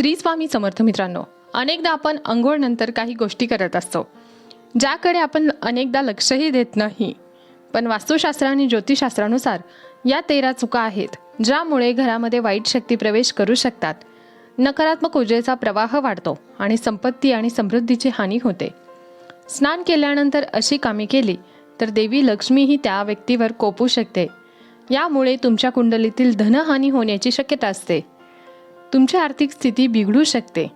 श्री स्वामी समर्थ मित्रांनो अनेकदा आपण अंघोळनंतर काही गोष्टी करत असतो ज्याकडे आपण अनेकदा लक्षही देत नाही. पण वास्तुशास्त्र आणि ज्योतिषशास्त्रानुसार या तेरा चुका आहेत ज्यामुळे घरामध्ये वाईट शक्ती प्रवेश करू शकतात. नकारात्मक ऊर्जेचा प्रवाह वाढतो आणि संपत्ती आणि समृद्धीची हानी होते. स्नान केल्यानंतर अशी कामे केली तर देवी लक्ष्मीही त्या व्यक्तीवर कोपू शकते. यामुळे तुमच्या कुंडलीतील धनहानी होण्याची शक्यता असते. तुमची आर्थिक स्थिती बिघडू शकते.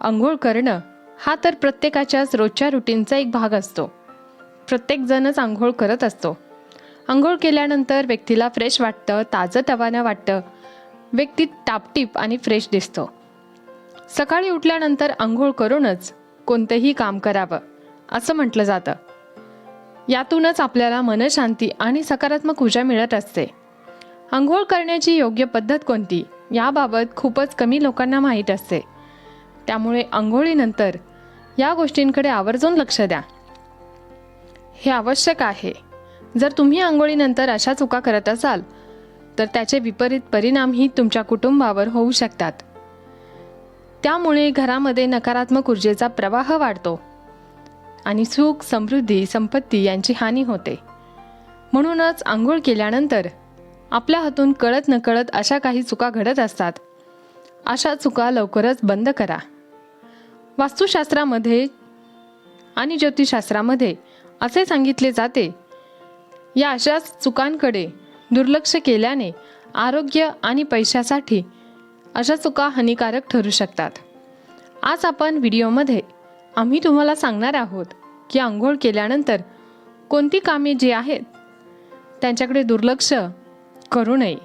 आंघोळ करणं हा तर प्रत्येकाच्याच रोजच्या रुटीनचा एक भाग असतो. प्रत्येकजणच आंघोळ करत असतो. आंघोळ केल्यानंतर व्यक्तीला फ्रेश वाटतं ताजंतवानं वाटतं. व्यक्ती टापटीप आणि फ्रेश दिसतो. सकाळी उठल्यानंतर आंघोळ करूनच कोणतंही काम करावं असं म्हटलं जातं. यातूनच आपल्याला मनशांती आणि सकारात्मक ऊर्जा मिळत असते. आंघोळ करण्याची योग्य पद्धत कोणती? याबाबत खूपच कमी लोकांना माहीत असते. त्यामुळे आंघोळीनंतर या गोष्टींकडे आवर्जून लक्ष द्या. हे आवश्यक आहे. जर तुम्ही आंघोळीनंतर अशा चुका करत असाल तर त्याचे विपरीत परिणामही तुमच्या कुटुंबावर होऊ शकतात. त्यामुळे घरामध्ये नकारात्मक ऊर्जेचा प्रवाह वाढतो आणि सुख समृद्धी संपत्ती यांची हानी होते. म्हणूनच आंघोळ केल्यानंतर आपल्या हातून कळत नकळत अशा काही चुका घडत असतात. अशा चुका लवकरच बंद करा. वास्तुशास्त्रामध्ये आणि ज्योतिषशास्त्रामध्ये असे सांगितले जाते या अशाच चुकांकडे दुर्लक्ष केल्याने आरोग्य आणि पैशासाठी अशा चुका हानिकारक ठरू शकतात. आज आपण व्हिडिओमध्ये आम्ही तुम्हाला सांगणार आहोत की आंघोळ केल्यानंतर कोणती कामे जी आहेत त्यांच्याकडे दुर्लक्ष करू नये.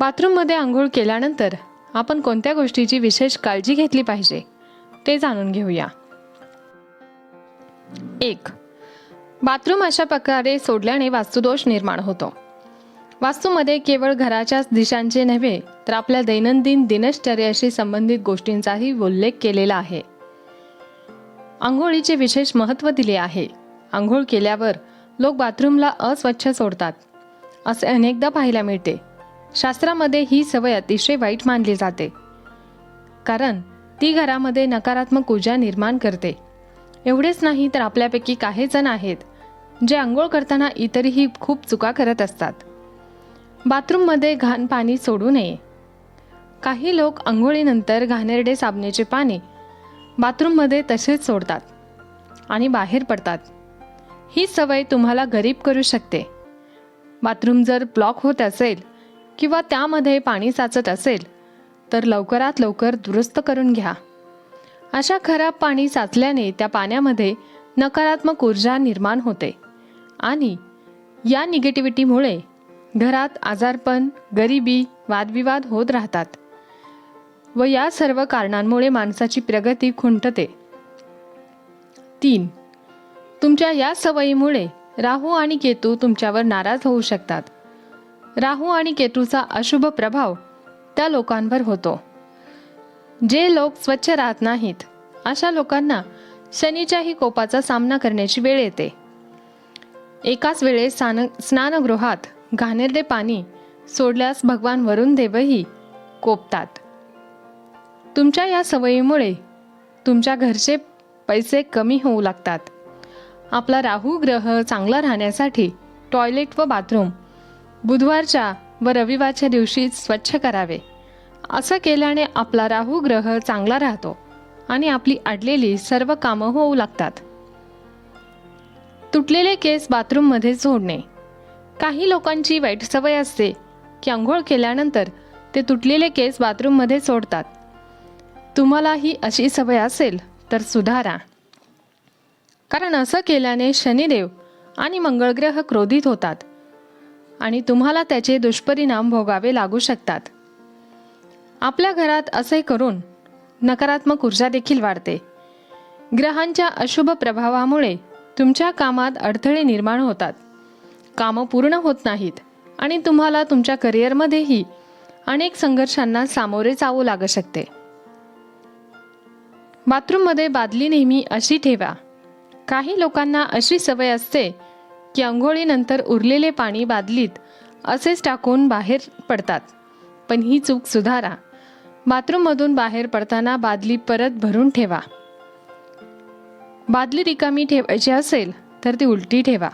बाथरूममध्ये आंघोळ केल्यानंतर आपण कोणत्या गोष्टीची विशेष काळजी घेतली पाहिजे ते जाणून घेऊया. एक बाथरूम अशा प्रकारे सोडल्याने वास्तुदोष निर्माण होतो. वास्तूमध्ये केवळ घराच्याच दिशांचे नव्हे तर आपल्या दैनंदिन दिनचर्याशी संबंधित गोष्टींचाही उल्लेख केलेला आहे. आंघोळीचे विशेष महत्त्व दिले आहे. आंघोळ केल्यावर लोक बाथरूमला अस्वच्छ सोडतात. असे अनेकदा पाहायला मिळते. शास्त्रामध्ये ही सवय अतिशय वाईट मानली जाते. कारण ती घरामध्ये नकारात्मक ऊर्जा निर्माण करते. एवढेच नाही तर आपल्यापैकी काही जण आहेत जे आंघोळ करताना इतरही खूप चुका करत असतात. बाथरूममध्ये घाण पाणी सोडू नये. काही लोक आंघोळीनंतर घाणेरडे साबणेचे पाणी बाथरूममध्ये तसेच सोडतात आणि बाहेर पडतात. ही सवय तुम्हाला गरीब करू शकते. बाथरूम जर ब्लॉक होत असेल किंवा त्यामध्ये पाणी साचत असेल तर लवकरात लवकर दुरुस्त करून घ्या. अशा खराब पाणी साचल्याने त्या पाण्यामध्ये नकारात्मक ऊर्जा निर्माण होते आणि या निगेटिव्हिटीमुळे घरात आजारपण गरिबी वादविवाद होत राहतात व या सर्व कारणांमुळे माणसाची प्रगती खुंटते. तीन तुमच्या या सवयीमुळे राहू आणि केतू तुमच्यावर नाराज होऊ शकतात. राहू आणि केतूचा अशुभ प्रभाव त्या लोकांवर होतो. जे लोक स्वच्छ राहत नाहीत अशा लोकांना शनीच्याही कोपाचा सामना करण्याची वेळ येते. एकाच वेळेस स्नान स्नानगृहात घाणेरडे पाणी सोडल्यास भगवान वरुण देवही कोपतात. तुमच्या या सवयीमुळे तुमच्या घरचे पैसे कमी होऊ लागतात. आपला राहू ग्रह चांगला राहण्यासाठी टॉयलेट व बाथरूम बुधवारच्या व रविवारच्या दिवशी स्वच्छ करावे. असं केल्याने आपला राहू ग्रह चांगला राहतो आणि आपली अडलेली सर्व कामं होऊ लागतात. तुटलेले केस बाथरूममध्ये सोडणे. काही लोकांची वाईट सवय असते की आंघोळ केल्यानंतर ते तुटलेले केस बाथरूममध्ये सोडतात. तुम्हालाही अशी सवय असेल तर सुधारा. कारण असं केल्याने शनिदेव आणि मंगळग्रह क्रोधित होतात आणि तुम्हाला त्याचे दुष्परिणाम भोगावे लागू शकतात. आपल्या घरात असे करून नकारात्मक ऊर्जा देखील वाढते. ग्रहांच्या अशुभ प्रभावामुळे तुमच्या कामात अडथळे निर्माण होतात. कामं पूर्ण होत नाहीत आणि तुम्हाला तुमच्या करिअरमध्येही अनेक संघर्षांना सामोरे जावं लागू शकते. बाथरूममध्ये बादली नेहमी अशी ठेवा. काही लोकांना अशी सवय असते की आंघोळीनंतर उरलेले पाणी बादलीत असेच टाकून बाहेर पडतात. पण ही चूक सुधारा. बाथरूममधून बाहेर पडताना बादली परत भरून ठेवा. बादली रिकामी ठेवायची असेल तर ती उलटी ठेवा.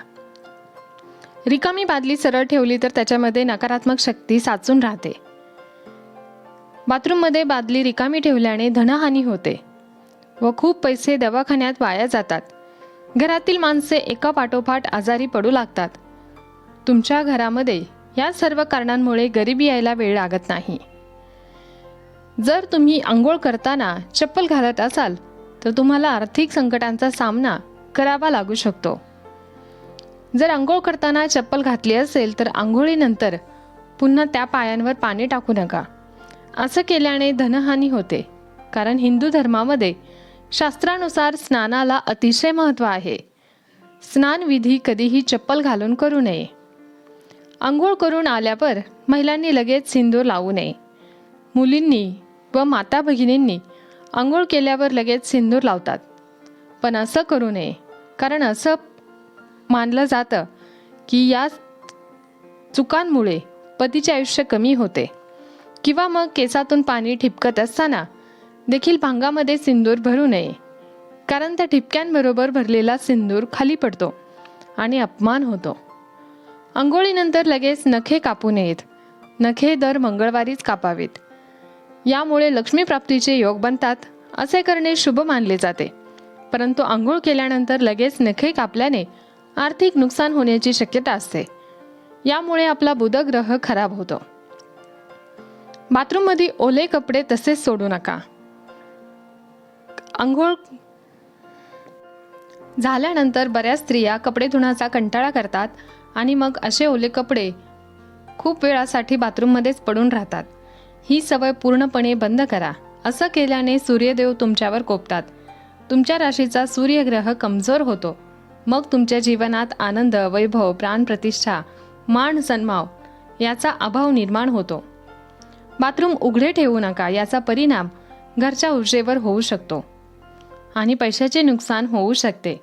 रिकामी बादली सरळ ठेवली तर त्याच्यामध्ये नकारात्मक शक्ती साचून राहते. बाथरूममध्ये बादली रिकामी ठेवल्याने धनहानी होते व खूप पैसे दवाखान्यात वाया जातात. घरातील माणसे एका पाठोपाठ आजारी पडू लागतात. तुमच्या घरामध्ये या सर्व कारणांमुळे गरिबी यायला वेळ लागत नाही. जर तुम्ही आंघोळ करताना चप्पल घालत असाल तर तुम्हाला आर्थिक संकटांचा सामना करावा लागू शकतो. जर आंघोळ करताना चप्पल घातली असेल तर आंघोळीनंतर पुन्हा त्या पायांवर पाणी टाकू नका. असं केल्याने धनहानी होते कारण हिंदू धर्मामध्ये शास्त्रानुसार स्नानाला अतिशय महत्त्व आहे. स्नानविधी कधीही चप्पल घालून करू नये. आंघोळ करून आल्यावर महिलांनी लगेच सिंदूर लावू नये. मुलींनी व माता भगिनींनी आंघोळ केल्यावर लगेच सिंदूर लावतात. पण असं करू नये कारण असं मानलं जातं की या चुकांमुळे पतीचे आयुष्य कमी होते. किंवा मग केसातून पाणी ठिपकत असताना देखील भांगामध्ये सिंदूर भरू नये. कारण त्या ठिपक्यांबरोबर भरलेला सिंदूर खाली पडतो आणि अपमान होतो. आंघोळीनंतर लगेच नखे कापू नयेत. नखे दर मंगळवारीच कापावेत. यामुळे लक्ष्मीप्राप्तीचे योग बनतात असे करणे शुभ मानले जाते. परंतु आंघोळ केल्यानंतर लगेच नखे कापल्याने आर्थिक नुकसान होण्याची शक्यता असते. यामुळे आपला बुधग्रह खराब होतो. बाथरूममध्ये ओले कपडे तसेच सोडू नका. आंघोळ झाल्यानंतर बऱ्याच स्त्रिया कपडे धुण्याचा कंटाळा करतात आणि मग असे ओले कपडे खूप वेळासाठी बाथरूममध्येच पडून राहतात. ही सवय पूर्णपणे बंद करा. असं केल्याने सूर्यदेव तुमच्यावर कोपतात. तुमच्या राशीचा सूर्यग्रह कमजोर होतो. मग तुमच्या जीवनात आनंद वैभव प्राणप्रतिष्ठा मान सन्माव याचा अभाव निर्माण होतो. बाथरूम उघडे ठेवू नका. याचा परिणाम घरच्या ऊर्जेवर होऊ शकतो. आणि पैशाचे नुकसान होऊ शकते.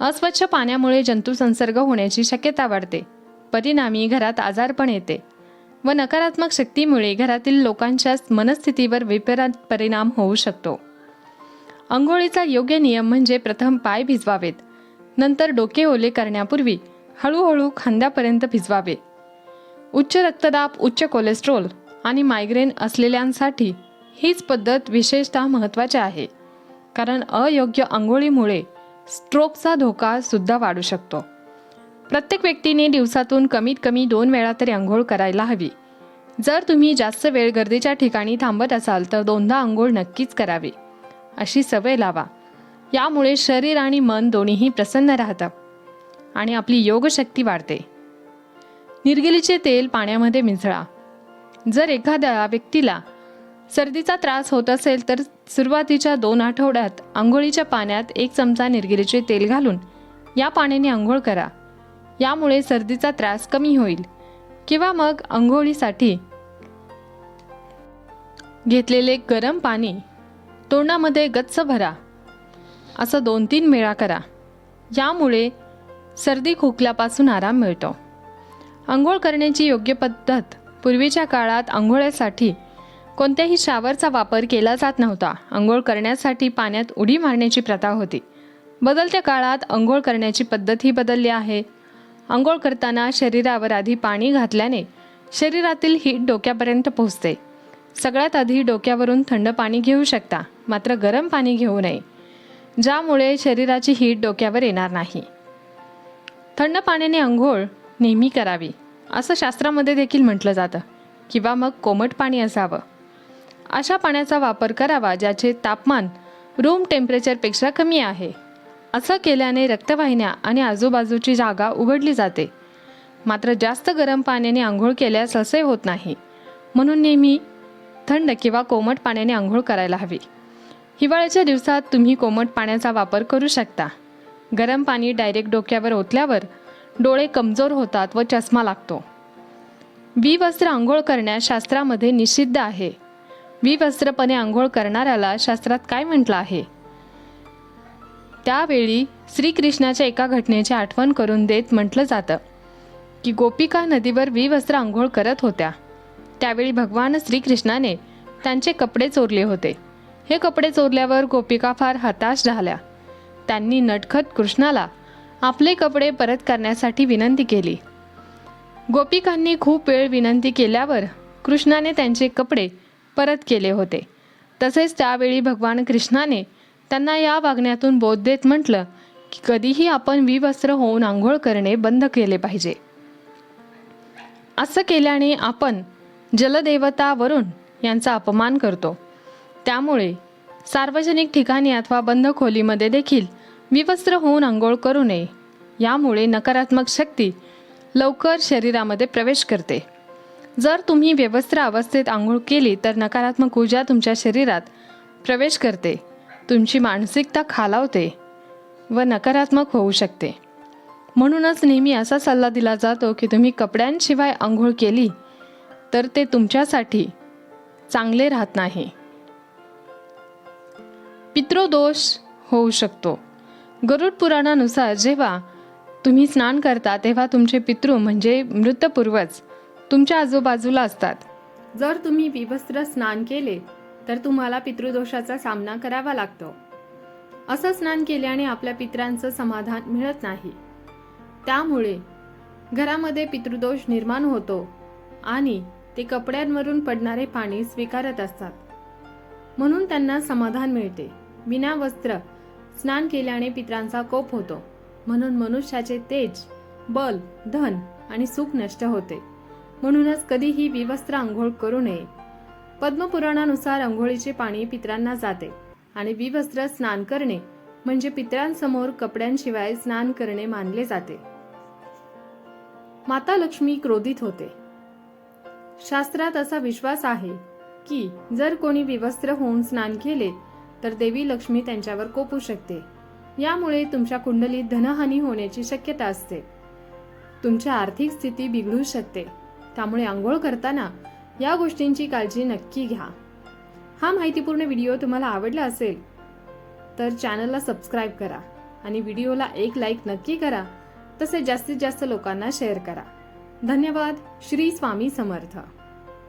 अस्वच्छ पाण्यामुळे जंतुसंसर्ग होण्याची शक्यता वाढते. परिणामी घरात आजारपण येते. व नकारात्मक शक्तीमुळे घरातील लोकांच्या मनस्थितीवर विपरीत परिणाम होऊ शकतो. अंघोळीचा योग्य नियम म्हणजे प्रथम पाय भिजवावेत. नंतर डोके ओले करण्यापूर्वी हळूहळू खांद्यापर्यंत भिजवावे. उच्च रक्तदाब उच्च कोलेस्ट्रॉल आणि मायग्रेन असलेल्यांसाठी हीच पद्धत विशेषतः महत्त्वाची आहे. कारण अयोग्य आंघोळीमुळे स्ट्रोकचा धोका सुद्धा वाढू शकतो. प्रत्येक व्यक्तीने दिवसातून कमीत कमी दोन वेळा तरी आंघोळ करायला हवी. जर तुम्ही जास्त वेळ गर्दीच्या ठिकाणी थांबत असाल तर दोनदा आंघोळ नक्कीच करावी. अशी सवय लावा. यामुळे शरीर आणि मन दोन्हीही प्रसन्न राहतं आणि आपली योगशक्ती वाढते. निर्गिलीचे तेल पाण्यामध्ये मिसळा. जर एखाद्या व्यक्तीला सर्दीचा त्रास होत असेल तर सुरुवातीच्या दोन आठवड्यात आंघोळीच्या पाण्यात एक चमचा निरगिरीचे तेल घालून या पाण्याने आंघोळ करा. यामुळे सर्दीचा त्रास कमी होईल. किंवा मग आंघोळीसाठी घेतलेले गरम पाणी तोंडामध्ये गच्च भरा. असं दोन तीन वेळा करा. यामुळे सर्दी खोकल्यापासून आराम मिळतो. आंघोळ करण्याची योग्य पद्धत पूर्वीच्या काळात आंघोळ्यासाठी कोणत्याही शावरचा वापर केला जात नव्हता. आंघोळ करण्यासाठी पाण्यात उडी मारण्याची प्रथा होती. बदलत्या काळात अंघोळ करण्याची पद्धतही बदलली आहे. आंघोळ करताना शरीरावर आधी पाणी घातल्याने शरीरातील हीट डोक्यापर्यंत पोहोचते. सगळ्यात आधी डोक्यावरून थंड पाणी घेऊ शकता मात्र गरम पाणी घेऊ नये ज्यामुळे शरीराची हीट डोक्यावर येणार नाही. थंड पाण्याने आंघोळ नेहमी करावी असं शास्त्रामध्ये देखील म्हटलं जातं. किंवा मग कोमट पाणी असावं. अशा पाण्याचा वापर करावा ज्याचे तापमान रूम टेम्परेचरपेक्षा कमी आहे. असं केल्याने रक्तवाहिन्या आणि आजूबाजूची जागा उघडली जाते. मात्र जास्त गरम पाण्याने आंघोळ केल्यास असे होत नाही. म्हणून नेहमी थंड किंवा कोमट पाण्याने आंघोळ करायला हवी. हिवाळ्याच्या दिवसात तुम्ही कोमट पाण्याचा वापर करू शकता. गरम पाणी डायरेक्ट डोक्यावर ओतल्यावर डोळे कमजोर होतात व चष्मा लागतो. विवस्त्र आंघोळ करण्यास शास्त्रामध्ये निषिद्ध आहे. विवस्त्रपणे आंघोळ करणाऱ्याला शास्त्रात काय म्हटलं आहे? त्यावेळी श्रीकृष्णाच्या एका घटनेची आठवण करून देत म्हटलं जातं की गोपिका नदीवर विवस्त्र आंघोळ करत होत्या. त्यावेळी भगवान श्रीकृष्णाने त्यांचे कपडे चोरले होते. हे कपडे चोरल्यावर गोपिका फार हताश झाल्या. त्यांनी नटखत कृष्णाला आपले कपडे परत करण्यासाठी विनंती केली. गोपिकांनी खूप वेळ विनंती केल्यावर कृष्णाने त्यांचे कपडे परत केले होते. तसेच त्यावेळी भगवान कृष्णाने त्यांना या वागण्यातून बोध देत म्हटलं की कधीही आपण विवस्त्र होऊन आंघोळ करणे बंद केले पाहिजे. असं केल्याने आपण जलदेवता वरुण यांचा अपमान करतो. त्यामुळे सार्वजनिक ठिकाणी अथवा बंद खोलीमध्ये देखील विवस्त्र होऊन आंघोळ करू नये. यामुळे नकारात्मक शक्ती लवकर शरीरामध्ये प्रवेश करते. जर तुम्ही व्यवस्त्र अवस्थेत आंघोळ केली तर नकारात्मक ऊर्जा तुमच्या शरीरात प्रवेश करते. तुमची मानसिकता खालावते व नकारात्मक होऊ शकते. म्हणूनच नेहमी असा सल्ला दिला जातो की तुम्ही कपड्यांशिवाय आंघोळ केली तर ते तुमच्यासाठी चांगले राहत नाही. पितृदोष होऊ शकतो. गरुड पुराणानुसार जेव्हा तुम्ही स्नान करता तेव्हा तुमचे पितृ म्हणजे मृतपूर्वज तुमच्या आजूबाजूला असतात. जर तुम्ही विवस्त्र स्नान केले तर तुम्हाला पितृदोषाचा सामना करावा लागतो. असं स्नान केल्याने आपल्या पित्रांचं समाधान मिळत नाही. त्यामुळे घरामध्ये पितृदोष निर्माण होतो आणि ते कपड्यांवरून पडणारे पाणी स्वीकारत असतात. म्हणून त्यांना समाधान मिळते. विना वस्त्र स्नान केल्याने पित्रांचा कोप होतो. म्हणून मनुष्याचे तेज बल धन आणि सुख नष्ट होते. म्हणूनच कधीही विवस्त्र आंघोळ करू नये. पद्मपुराणानुसार आंघोळीचे पाणी पित्रांना जाते आणि विवस्त्र स्नान करणे म्हणजे पित्रांसमोर कपड्यांशिवाय स्नान करणे मानले जाते. माता लक्ष्मी क्रोधित होते. शास्त्रात असा विश्वास आहे की जर कोणी विवस्त्र होऊन स्नान केले तर देवी लक्ष्मी त्यांच्यावर कोपू शकते. यामुळे तुमच्या कुंडलीत धनहानी होण्याची शक्यता असते. तुमची आर्थिक स्थिती बिघडू शकते. त्यामुळे आंघोळ करताना या गोष्टींची काळजी नक्की घ्या. हा माहितीपूर्ण व्हिडिओ तुम्हाला आवडला असेल तर चॅनलला सबस्क्राईब करा आणि व्हिडिओला एक लाईक नक्की करा. तसेच जास्तीत जास्त लोकांना शेअर करा. धन्यवाद. श्री स्वामी समर्थ.